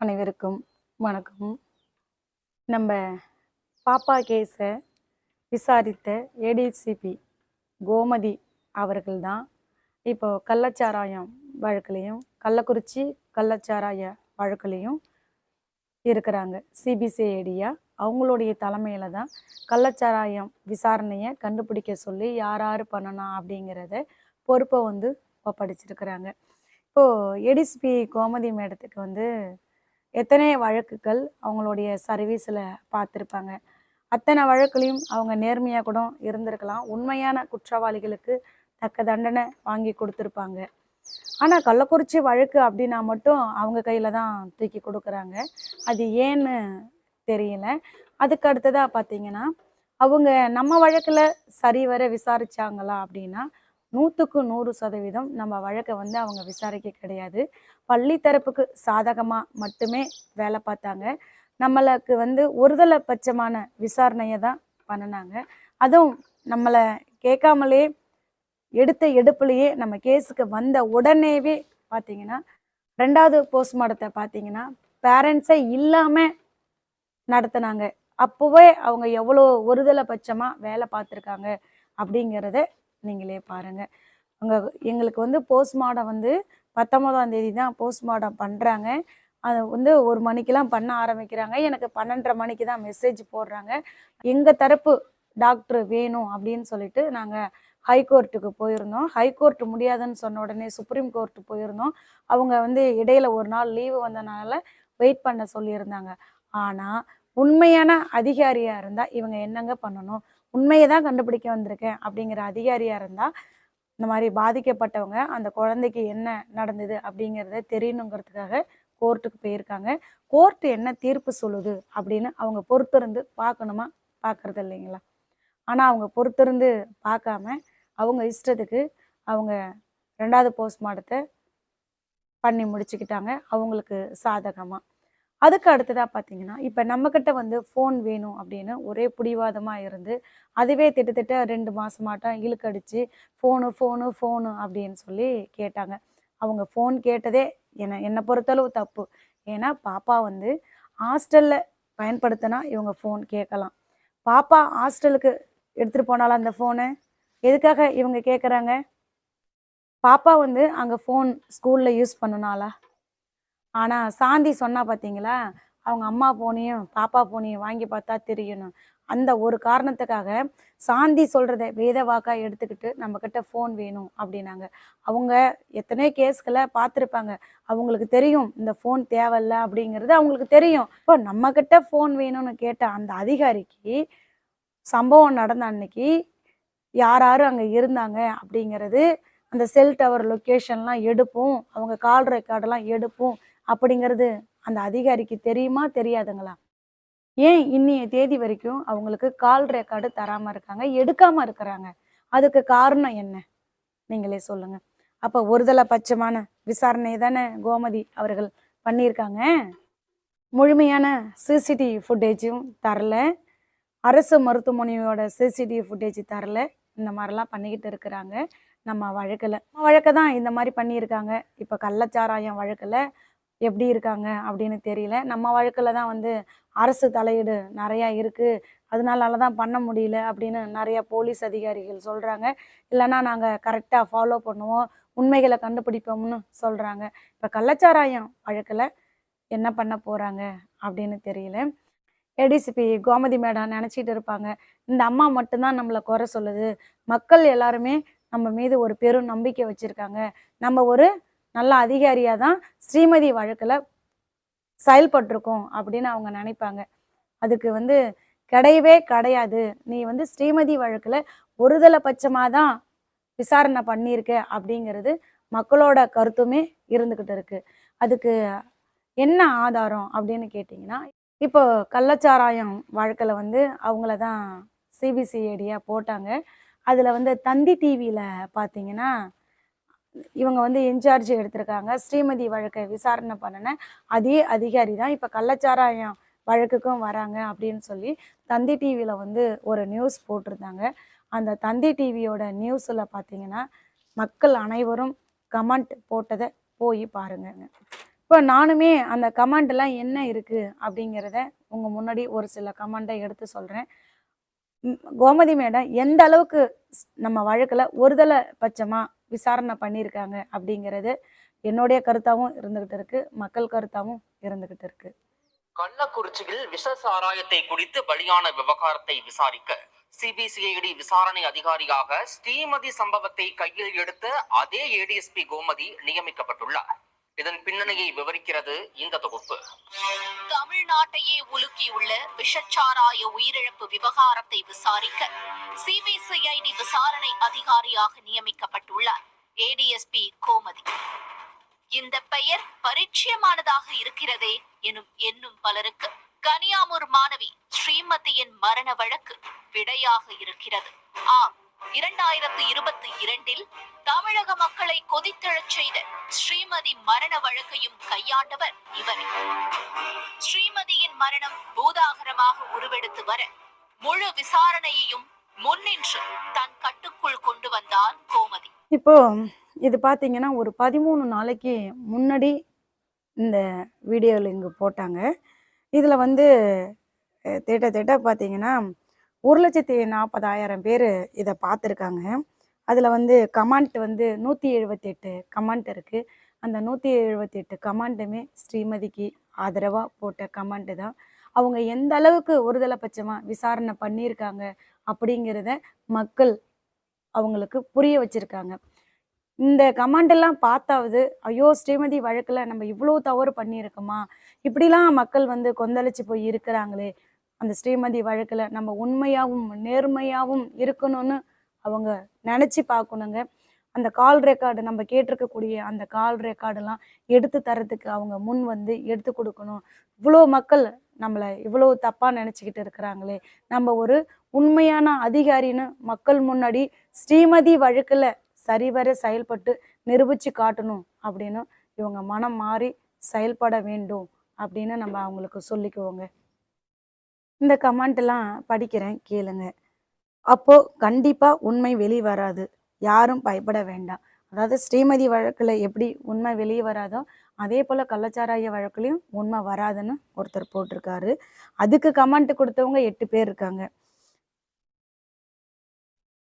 அனைவருக்கும் வணக்கம். நம்ம பாப்பா கேஸை விசாரித்த ஏடிசிபி கோமதி அவர்கள் தான் இப்போ கள்ளச்சாராயம் வழக்குலையும் கள்ளக்குறிச்சி கள்ளச்சாராய வழக்குலையும் இருக்கிறாங்க. சிபிசிஐடியா அவங்களுடைய தலைமையில் தான் கள்ளச்சாராயம் விசாரணையை கண்டுபிடிக்க சொல்லி யார் யார் பண்ணணும் அப்படிங்கிறத பொறுப்பை வந்து ஒப்படைச்சிருக்கிறாங்க. இப்போது ஏடிசிபி கோமதி மேடத்துக்கு வந்து எத்தனை வழக்குகள் அவங்களுடைய சர்வீஸில் பார்த்துருப்பாங்க. அத்தனை வழக்குலையும் அவங்க நேர்மையாக கூட இருந்திருக்கலாம். உண்மையான குற்றவாளிகளுக்கு தக்க தண்டனை வாங்கி கொடுத்துருப்பாங்க. ஆனால் கள்ளக்குறிச்சி வழக்கு அப்படின்னா மட்டும் அவங்க கையில் தான் தூக்கி கொடுக்குறாங்க. அது ஏன்னு தெரியல. அதுக்கு அடுத்ததாக பார்த்தீங்கன்னா அவங்க நம்ம வழக்கில் சரிவர விசாரிச்சாங்களா அப்படின்னா நூற்றுக்கு நூறு சதவீதம் நம்ம வழக்கை வந்து அவங்க விசாரிக்க கிடையாது. பள்ளி தரப்புக்கு சாதகமாக மட்டுமே வேலை பார்த்தாங்க. நம்மளுக்கு வந்து ஒருதலை பட்சமான விசாரணையை தான் பண்ணினாங்க. அதுவும் நம்மளை கேட்காமலே எடுத்த எடுப்புலையே நம்ம கேஸுக்கு வந்த உடனேவே பார்த்தீங்கன்னா ரெண்டாவது போஸ்ட்மார்ட்டத்தை பார்த்தீங்கன்னா பேரண்ட்ஸே இல்லாமல் நடத்துனாங்க. அப்போவே அவங்க எவ்வளோ ஒருதலை பட்சமாக வேலை பார்த்துருக்காங்க அப்படிங்கிறத நீங்களே பாருங்கள் அங்கே எங்களுக்கு வந்து போஸ்ட்மார்ட்டம் வந்து பத்தொம்போதாம் தேதி தான் போஸ்ட்மார்ட்டம் பண்ணுறாங்க அது வந்து ஒரு மணிக்கெலாம் பண்ண ஆரம்பிக்கிறாங்க. எனக்கு பன்னெண்டரை மணிக்கு தான் மெசேஜ் போடுறாங்க. எங்கள் தரப்பு டாக்டர் வேணும் அப்படின்னு சொல்லிட்டு நாங்கள் ஹைகோர்ட்டுக்கு போயிருந்தோம். ஹைகோர்ட் முடியாதுன்னு சொன்ன உடனே சுப்ரீம் கோர்ட்டு போயிருந்தோம். அவங்க வந்து இடையில ஒரு நாள் லீவு வந்தனால வெயிட் பண்ண சொல்லியிருந்தாங்க. ஆனால் உண்மையான அதிகாரியாக இருந்தால் இவங்க என்னங்க பண்ணணும்? உண்மையை தான் கண்டுபிடிக்க வந்திருக்கேன் அப்படிங்கிற அதிகாரியாக இருந்தால் இந்த மாதிரி பாதிக்கப்பட்டவங்க அந்த குழந்தைக்கு என்ன நடந்தது அப்படிங்கிறத தெரியணுங்கிறதுக்காக கோர்ட்டுக்கு போயிருக்காங்க. கோர்ட்டு என்ன தீர்ப்பு சொல்லுது அப்படின்னு அவங்க பொறுத்திருந்து பார்க்கணுமா? பார்க்கறது இல்லைங்களா? ஆனால் அவங்க பொறுத்திருந்து பார்க்காம அவங்க இஷ்டத்துக்கு அவங்க ரெண்டாவது போஸ்ட்மார்ட்டத்தை பண்ணி முடிச்சுக்கிட்டாங்க. அவங்களுக்கு சாதகமாக அதுக்கு அடுத்ததாக பார்த்தீங்கன்னா இப்போ நம்மக்கிட்ட வந்து ஃபோன் வேணும் அப்படின்னு ஒரே பிடிவாதமாக இருந்து அதுவே திட்டத்தட்ட ரெண்டு மாதமாட்டம் இழுக்கடிச்சு ஃபோனு ஃபோனு ஃபோனு அப்படின்னு சொல்லி கேட்டாங்க. அவங்க ஃபோன் கேட்டதே என்னை என்னை பொறுத்தளவு தப்பு. ஏன்னா பாப்பா வந்து ஹாஸ்டலில் பயன்படுத்தினா இவங்க ஃபோன் கேட்கலாம். பாப்பா ஹாஸ்டலுக்கு எடுத்துகிட்டு போனாலும் அந்த ஃபோனை எதுக்காக இவங்க கேட்குறாங்க பாப்பா வந்து அங்கே ஃபோன் ஸ்கூலில் யூஸ் பண்ணனாலா ஆனால் சாந்தி சொன்னா பார்த்தீங்களா அவங்க அம்மா போனையும் பாப்பா போனையும் வாங்கி பார்த்தா தெரியணும். அந்த ஒரு காரணத்துக்காக சாந்தி சொல்கிறத வேத வாக்கா எடுத்துக்கிட்டு நம்மக்கிட்ட ஃபோன் வேணும் அப்படின்னாங்க. அவங்க எத்தனையோ கேஸ்களை பார்த்துருப்பாங்க. அவங்களுக்கு தெரியும் இந்த ஃபோன் தேவையில்ல அப்படிங்கிறது அவங்களுக்கு தெரியும். இப்போ நம்மக்கிட்ட ஃபோன் வேணும்னு கேட்ட அந்த அதிகாரிக்கு சம்பவம் நடந்த அன்னைக்கு யார் யார் அங்கே இருந்தாங்க அப்படிங்கிறது அந்த செல் டவர் லொக்கேஷன்லாம் எடுப்போம் அவங்க கால் ரெக்கார்டெல்லாம் எடுப்போம் அப்படிங்கிறது அந்த அதிகாரிக்கு தெரியுமா தெரியாதுங்களா? ஏன் இன்னைய தேதி வரைக்கும் அவங்களுக்கு கால் ரெக்கார்டு தராமல் இருக்காங்க எடுக்காமல் இருக்கிறாங்க? அதுக்கு காரணம் என்ன? நீங்களே சொல்லுங்க. அப்போ ஒருதலை பட்சமான விசாரணை தானே கோமதி அவர்கள் பண்ணியிருக்காங்க? முழுமையான சிசிடிவி ஃபுட்டேஜும் தரல. அரசு மருத்துவமனையோட சிசிடிவி ஃபுட்டேஜ் தரல. இந்த மாதிரிலாம் பண்ணிக்கிட்டு இருக்கிறாங்க. நம்ம வழக்கில். வழக்கை தான் இந்த மாதிரி பண்ணியிருக்காங்க. இப்போ கள்ளச்சாராயம் வழக்கில் எப்படி இருக்காங்க அப்படின்னு தெரியல. நம்ம வழக்கில் தான் வந்து அரசு தலையீடு நிறையா இருக்குது அதனால தான் பண்ண முடியல அப்படின்னு நிறையா போலீஸ் அதிகாரிகள் சொல்கிறாங்க இல்லைன்னா நாங்கள் கரெக்டாக ஃபாலோ பண்ணுவோம். உண்மைகளை கண்டுபிடிப்போம்னு சொல்கிறாங்க இப்போ கள்ளச்சாராயம் வழக்கில் என்ன பண்ண போகிறாங்க அப்படின்னு தெரியல. ஏடிசிபி கோமதி மேடம் நினச்சிட்டு இருப்பாங்க. இந்த அம்மா மட்டும்தான் நம்மளை குறை சொல்லுது. மக்கள் எல்லாருமே நம்ம மீது ஒரு பெரும் நம்பிக்கை வச்சுருக்காங்க. நம்ம ஒரு நல்ல அதிகாரியாக தான் ஸ்ரீமதி வழக்கில் செயல்பட்டிருக்கோம் அப்படின்னு அவங்க நினைப்பாங்க. அதுக்கு வந்து கிடையவே கிடையாது. நீ வந்து ஸ்ரீமதி வழக்கில் ஒருதலை பட்சமாக தான் விசாரணை பண்ணியிருக்க அப்படிங்கிறது மக்களோட கருத்துமே இருந்துக்கிட்டு இருக்கு. அதுக்கு என்ன ஆதாரம் அப்படின்னு கேட்டிங்கன்னா இப்போ கள்ளச்சாராயம் வழக்கில் வந்து அவங்கள தான் சிபிசிஐடியாக போட்டாங்க. அதில் வந்து தந்தி டிவியில் பார்த்தீங்கன்னா இவங்க வந்து இன்சார்ஜ் எடுத்திருக்காங்க. ஸ்ரீமதி வழக்கை விசாரணை பண்ணின அதே அதிகாரி தான் இப்போ கள்ளச்சாராயம் வழக்குக்கும் வராங்க அப்படின்னு சொல்லி தந்தி டிவியில் வந்து ஒரு நியூஸ் போட்டிருந்தாங்க. அந்த தந்தி டிவியோட நியூஸில் பார்த்தீங்கன்னா மக்கள் அனைவரும் கமெண்ட் போட்டதை போய் பாருங்கங்க. இப்போ நானுமே அந்த கமெண்ட்லாம் என்ன இருக்குது அப்படிங்கிறத உங்கள் முன்னாடி ஒரு சில கமெண்ட்டை எடுத்து சொல்கிறேன் கோமதி மேடம் எந்த அளவுக்கு நம்ம வழக்கில் ஒருதலை பட்சமாக விசாரணை பண்ணியிருக்காங்க அப்படிங்கிறது என்னுடைய கருத்தாகவும் இருந்துக்கிட்டு இருக்கு. மக்கள் கருத்தாகவும் இருந்துக்கிட்டு இருக்கு. கள்ளக்குறிச்சியில் விஷ சாராயத்தை குடித்து பலியான விவகாரத்தை விசாரிக்க சிபிசிஐடி விசாரணை அதிகாரியாக ஸ்ரீமதி சம்பவத்தை கையில் எடுத்த அதே ஏடிஎஸ்பி கோமதி நியமிக்கப்பட்டுள்ளார். இதன் பின்னணியை விவரிக்கிறது இந்த தொகுப்பு. தமிழ்நாட்டையே உலுக்கியுள்ள விஷச்சாராய உயிரிழப்பு விவகாரத்தை விசாரிக்க சிபிசிஐடி விசாரணை அதிகாரியாக நியமிக்கப்பட்டுள்ளார். ஏடிஎஸ்பி கோமதி. இந்த பெயர் பரிச்சயமானதாக இருக்கிறதே எனும் எண்ணும் பலருக்கு. கனியாமூர் மாணவி ஸ்ரீமதியின் மரண வழக்கு விடையாக இருக்கிறது. ஆம். இரண்டாயிரத்து இருபத்தி இரண்டில் தமிழக மக்களை கொதித்தெழச் செய்த ஸ்ரீமதி மரண வழக்கையும் கையாண்டவர் இவர். ஸ்ரீமதியின் மரணம் பூதாகரமாக உருவெடுத்து வர முழு விசாரணையையும் முன்னின்று தன் கட்டுக்குள் கொண்டு வந்தார் கோமதி. இப்போ இது பார்த்தீங்கன்னா ஒரு பதிமூணு நாளைக்கு முன்னாடி இந்த வீடியோவில் இங்கே போட்டாங்க. இதில் வந்து தேட்ட தேட்ட பார்த்தீங்கன்னா ஒரு லட்சத்தி நாற்பதாயிரம் பேர் இதை பார்த்துருக்காங்க அதில் வந்து கமாண்ட் வந்து நூற்றி எழுபத்தெட்டு கமாண்ட் இருக்குது அந்த நூற்றி எழுபத்தெட்டு கமாண்டுமே ஸ்ரீமதிக்கு ஆதரவாக போட்ட கமாண்டு தான். அவங்க எந்த அளவுக்கு ஒருதலை பட்சமாக விசாரணை பண்ணியிருக்காங்க அப்படிங்கிறத மக்கள் அவங்களுக்கு புரிய வச்சுருக்காங்க. இந்த கமாண்டெல்லாம் பார்த்தாவது ஐயோ ஸ்ரீமதி வழக்கில் நம்ம இவ்வளோ தவறு பண்ணியிருக்கோமா? இப்படிலாம் மக்கள் வந்து கொந்தளிச்சு போய் இருக்கிறாங்களே அந்த ஸ்ரீமதி வழக்கில் நம்ம உண்மையாகவும் நேர்மையாகவும் இருக்கணும்னு அவங்க நினச்சி பார்க்கணுங்க. அந்த கால் ரெக்கார்டு நம்ம கேட்டிருக்கக்கூடிய அந்த கால் ரெக்கார்டெல்லாம் எடுத்து தரத்துக்கு அவங்க முன் வந்து எடுத்து கொடுக்கணும். இவ்வளோ மக்கள் நம்மளை இவ்வளோ தப்பாக நினச்சிக்கிட்டு இருக்கிறாங்களே. நம்ம ஒரு உண்மையான அதிகாரின்னு மக்கள் முன்னாடி ஸ்ரீமதி வழக்கில் சரிவர செயல்பட்டு நிரூபித்து காட்டணும் அப்படின்னு இவங்க மனம் மாறி செயல்பட வேண்டும் அப்படின்னு நம்ம அவங்களுக்கு சொல்லிக்குவோங்க. இந்த கமெண்ட்லாம் படிக்கிறேன் கேளுங்க. அப்போ கண்டிப்பா உண்மை வெளியே வராது. யாரும் பயப்பட வேண்டாம். அதாவது ஸ்ரீமதி வழக்குல எப்படி உண்மை வெளியே வராதோ அதே போல கள்ளச்சாராய வழக்குலையும் உண்மை வராதுன்னு ஒருத்தர் போட்டிருக்காரு. அதுக்கு கமெண்ட் கொடுத்தவங்க எட்டு பேர் இருக்காங்க.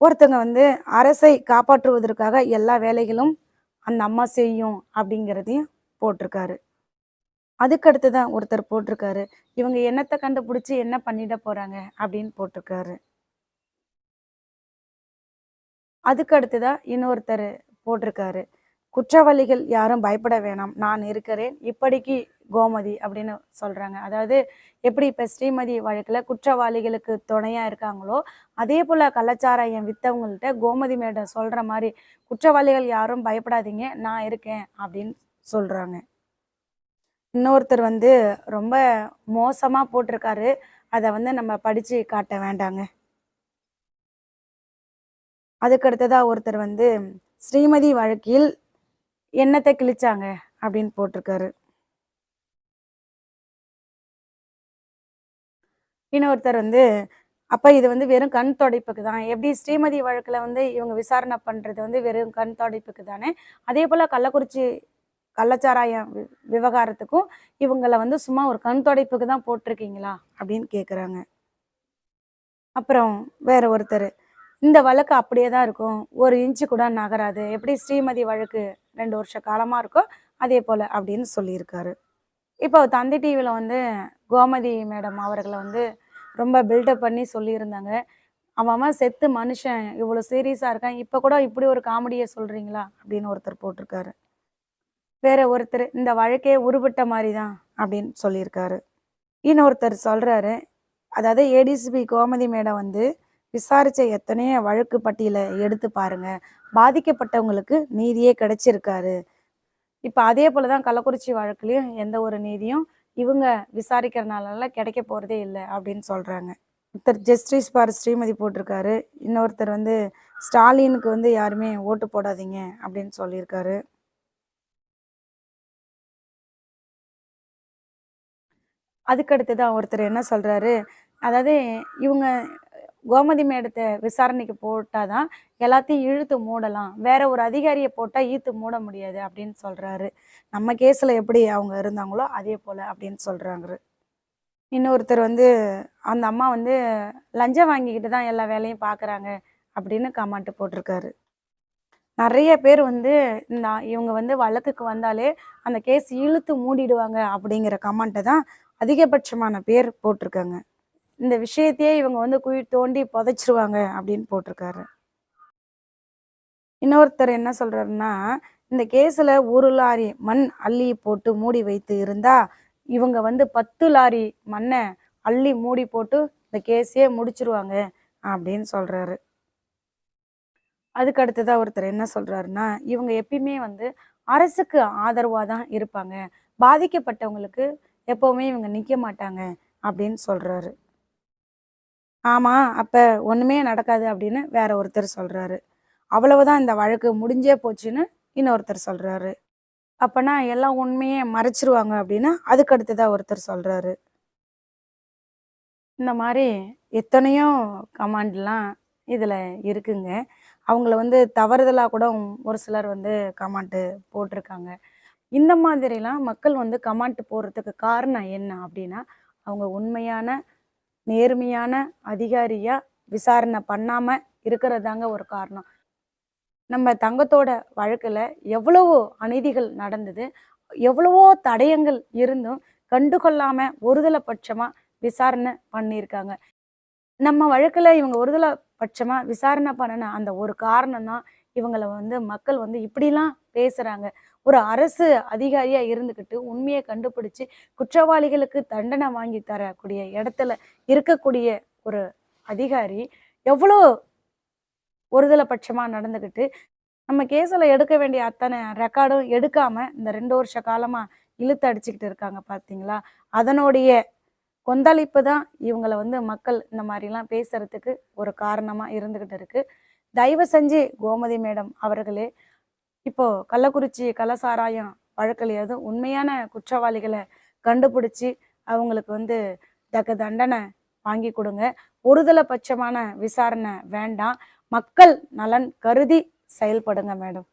ஒருத்தங்க வந்து அரசை காப்பாற்றுவதற்காக எல்லா வேலைகளும் அந்த அம்மா செய்யும் அப்படிங்கிறதையும் போட்டிருக்காரு. அதுக்கடுத்து தான் ஒருத்தர் போட்டிருக்காரு. இவங்க என்னத்தை கண்டுபிடிச்சி என்ன பண்ணிட போறாங்க அப்படின்னு போட்டிருக்காரு. அதுக்கடுத்து தான் இன்னொருத்தர் போட்டிருக்காரு. குற்றவாளிகள் யாரும் பயப்பட வேணாம். நான் இருக்கிறேன். இப்படிக்கு கோமதி அப்படின்னு சொல்றாங்க. அதாவது எப்படி இப்ப ஸ்ரீமதி வழக்குல குற்றவாளிகளுக்கு துணையா இருக்காங்களோ அதே போல கலாச்சாரம் வித்தவங்கள்ட்ட கோமதி மேடம் சொல்ற மாதிரி குற்றவாளிகள் யாரும் பயப்படாதீங்க. நான் இருக்கேன் அப்படின்னு சொல்றாங்க. இன்னொருத்தர் வந்து ரொம்ப மோசமா போட்டிருக்காரு. அதை வந்து நம்ம படிச்சு காட்ட வேண்டாங்க. அதுக்கு அடுத்ததா ஒருத்தர் வந்து ஸ்ரீமதி வழக்கில் என்னத்தை கிழிச்சாங்க? அப்படின்னு போட்டிருக்காரு. இன்னொருத்தர் வந்து அப்ப இது வந்து வெறும் கண் தொடைப்புக்கு தான். எப்படி ஸ்ரீமதி வழக்குல வந்து இவங்க விசாரணை பண்றது வந்து வெறும் கண் தொடைப்புக்கு தானே? அதே போல கள்ளக்குறிச்சி கள்ளச்சாராயம் வி- விவகாரத்துக்கும் இவங்களை வந்து சும்மா ஒரு கண் தொடைப்புக்கு தான் போட்டிருக்கீங்களா? அப்படின்னு கேட்குறாங்க அப்புறம் வேற ஒருத்தர் இந்த வழக்கு அப்படியே தான் இருக்கும். ஒரு இன்ச்சு கூட நகராது. எப்படி ஸ்ரீமதி வழக்கு ரெண்டு வருஷ காலமாக இருக்கோ அதே போல் அப்படின்னு சொல்லியிருக்காரு. இப்போ தந்தி டிவியில் வந்து கோமதி மேடம் அவர்களை வந்து ரொம்ப பில்டப் பண்ணி சொல்லியிருந்தாங்க. அவன் அவன் செத்து மனுஷன் இவ்வளோ சீரியஸாக இருக்கான். இப்போ கூட இப்படி ஒரு காமெடியை சொல்கிறீங்களா அப்படின்னு ஒருத்தர் போட்டிருக்காரு. வேற ஒருத்தர் இந்த வழக்கே உருவிட்ட மாதிரி தான் அப்படின்னு சொல்லியிருக்காரு. இன்னொருத்தர் சொல்கிறாரு அதாவது ஏடிசிபி கோமதி மேடம் வந்து விசாரிச்ச எத்தனையோ வழக்கு பட்டியலை எடுத்து பாருங்க பாதிக்கப்பட்டவங்களுக்கு நீதியே கிடைச்சிருக்காரு. இப்போ அதே போல் தான் கள்ளக்குறிச்சி வழக்குலேயும் எந்த ஒரு நீதியும் இவங்க விசாரிக்கிறனால கிடைக்க போறதே இல்லை அப்படின்னு சொல்றாங்க. ஒருத்தர் ஜஸ்டிஸ் பார் ஸ்ரீமதி போட்டிருக்காரு இன்னொருத்தர் வந்து ஸ்டாலினுக்கு வந்து யாருமே ஓட்டு போடாதீங்க அப்படின்னு சொல்லியிருக்காரு. அதுக்கடுத்ததாக ஒருத்தர் என்ன சொல்கிறாரு அதாவது இவங்க கோமதி மேடத்தை விசாரணைக்கு போட்டால் தான் எல்லாத்தையும் இழுத்து மூடலாம். வேற ஒரு அதிகாரியை போட்டால் ஈத்து மூட முடியாது அப்படின்னு சொல்கிறாரு நம்ம கேஸில் எப்படி அவங்க இருந்தாங்களோ அதே போல் அப்படின்னு சொல்கிறாங்க இன்னொருத்தர் வந்து அந்த அம்மா வந்து லஞ்சம் வாங்கிக்கிட்டு தான் எல்லா வேலையும் பார்க்குறாங்க அப்படின்னு கமெண்ட் போட்டிருக்காரு. நிறைய பேர் வந்து இந்த இவங்க வந்து வழக்குக்கு வந்தாலே அந்த கேஸ் இழுத்து மூடிடுவாங்க அப்படிங்கிற கமெண்ட்டை தான் அதிகபட்சமான பேர் போட்டிருக்காங்க. இந்த விஷயத்தையே இவங்க வந்து குழி தோண்டி புதைச்சிருவாங்க அப்படின்னு போட்டிருக்காரு. இன்னொருத்தர் என்ன சொல்றாருன்னா இந்த கேஸில் ஒரு லாரி மண் அள்ளி போட்டு மூடி வைத்து இருந்தா இவங்க வந்து பத்து லாரி மண்ணை அள்ளி மூடி போட்டு இந்த கேஸையே முடிச்சிருவாங்க அப்படின்னு சொல்றாரு. அதுக்கு ஒருத்தர் என்ன சொல்றாருன்னா இவங்க எப்பயுமே வந்து அரசுக்கு ஆதரவாக தான் இருப்பாங்க. பாதிக்கப்பட்டவங்களுக்கு எப்போவுமே இவங்க நிற்க மாட்டாங்க அப்படின்னு சொல்கிறாரு ஆமாம் அப்போ ஒன்றுமே நடக்காது அப்படின்னு வேற ஒருத்தர் சொல்கிறாரு அவ்வளவுதான் இந்த வழக்கு முடிஞ்சே போச்சுன்னு இன்னொருத்தர் சொல்கிறாரு அப்பனா எல்லாம் உண்மையே மறைச்சிருவாங்க அப்படின்னா அதுக்கு தான் ஒருத்தர் சொல்கிறாரு இந்த மாதிரி எத்தனையோ கமாண்ட்லாம் இதில் இருக்குங்க. அவங்கள வந்து தவறுதலாக கூட ஒரு சிலர் வந்து கமாண்ட்டு போட்டிருக்காங்க. இந்த மாதிரிலாம் மக்கள் வந்து கமாண்ட் போடுறதுக்கு காரணம் என்ன அப்படின்னா அவங்க உண்மையான நேர்மையான அதிகாரியாக விசாரணை பண்ணாமல் இருக்கிறதாங்க ஒரு காரணம். நம்ம தங்கத்தோட வழக்கில் எவ்வளவோ அநீதிகள் நடந்தது எவ்வளவோ தடயங்கள் இருந்தும் கண்டுகொள்ளாமல் ஒருதலை பட்சமாக விசாரணை பண்ணியிருக்காங்க. நம்ம வழக்கில் இவங்க ஒருதலை பட்சமாக விசாரணை பண்ணின அந்த ஒரு காரணம் தான் இவங்களை வந்து மக்கள் வந்து இப்படிலாம் பேசுறாங்க. ஒரு அரசு அதிகாரியா இருந்துக்கிட்டு உண்மையை கண்டுபிடிச்சு குற்றவாளிகளுக்கு தண்டனை வாங்கி தரக்கூடிய இடத்துல இருக்கக்கூடிய ஒரு அதிகாரி எவ்வளோ ஒருதலை பட்சமா நடந்துக்கிட்டு நம்ம கேஸில் எடுக்க வேண்டிய அத்தனை ரெக்கார்டும் எடுக்காம இந்த ரெண்டு வருஷ காலமா இழுத்து அடிச்சுக்கிட்டு இருக்காங்க பார்த்தீங்களா அதனுடைய கொந்தளிப்பு தான் இவங்களை வந்து மக்கள் இந்த மாதிரிலாம் பேசுறதுக்கு ஒரு காரணமா இருந்துகிட்டு இருக்கு. தயவு செஞ்சு கோமதி மேடம் அவர்களே இப்போ கள்ளக்குறிச்சி கள்ளசாராயம் வழக்கிலையாவது உண்மையான குற்றவாளிகளை கண்டுபிடிச்சி அவங்களுக்கு வந்து தக்க தண்டனை வாங்கி கொடுங்க. ஒருதலை பட்சமான விசாரணை வேண்டாம். மக்கள் நலன் கருதி செயல்படுங்க மேடம்.